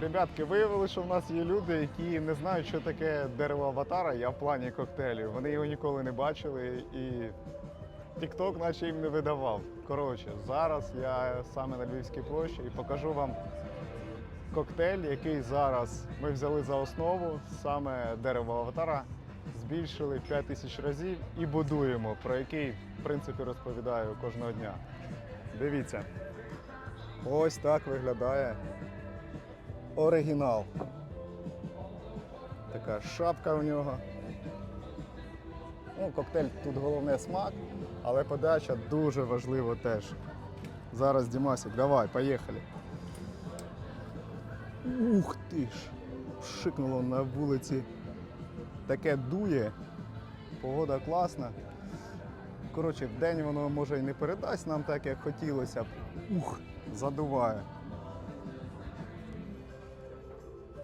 Ребятки, виявили, що в нас є люди, які не знають, що таке дерево аватара, я в плані коктейлів. Вони його ніколи не бачили і TikTok наче їм не видавав. Коротше, зараз я саме на Львівській площі і покажу вам коктейль, який зараз ми взяли за основу, саме дерево аватара, збільшили 5 тисяч разів і будуємо, про який, в принципі, розповідаю кожного дня. Дивіться. Ось так виглядає оригінал. Така шапка у нього. Ну, коктейль тут головне смак, але подача дуже важлива теж. Зараз, Дімасик, давай, поїхали. Ух ти ж! Шикнуло на вулиці. Таке дує. Погода класна. Коротше, в день воно може і не передасть нам так, як хотілося б. Ух, задуває.